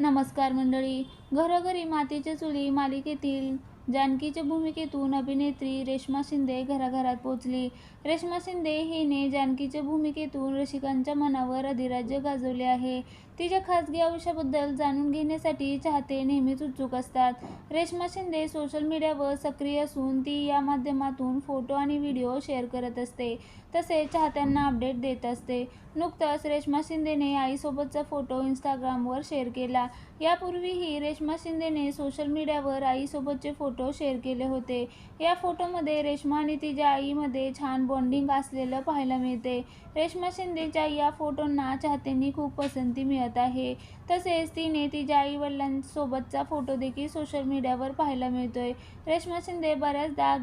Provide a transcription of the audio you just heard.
नमस्कार मंडळी. घरोघरी मातीच्या चुली मालिकेतील जानकीच्या भूमिकेतून अभिनेत्री रेश्मा शिंदे घराघरात पोचली रेश्मा शिंदे हिने जानकीच्या भूमिकेतून रसिकांच्या मनावर अधिराज्य गाजवले आहे. तिच्या खासगी आयुष्याबद्दल जाणून घेण्यासाठी चाहते नेहमीच उत्सुक असतात. रेश्मा शिंदे सोशल मीडियावर सक्रिय असून ती या माध्यमातून फोटो आणि व्हिडिओ शेअर करत असते. तसेच चाहत्यांना अपडेट देत असते. नुकताच रेश्मा शिंदेने आईसोबतचा फोटो इंस्टाग्रामवर शेअर केला. यापूर्वीही रेश्मा शिंदेने सोशल मीडियावर आईसोबतचे फोटो फोटो शेअर केले होते. या फोटोमध्ये रेश्मा आणि तिच्या आईमध्ये छान बॉन्डिंग असलेलं पाहायला मिळते. रेश्मा शिंदेच्या या फोटोंना चाहत्यांनी खूप पसंती मिळत आहे. तसेच तिने तिच्या आई वडिलांसोबतचा फोटो देखील सोशल मीडियावर पाहायला मिळतोय. रेश्मा शिंदे बऱ्याचदा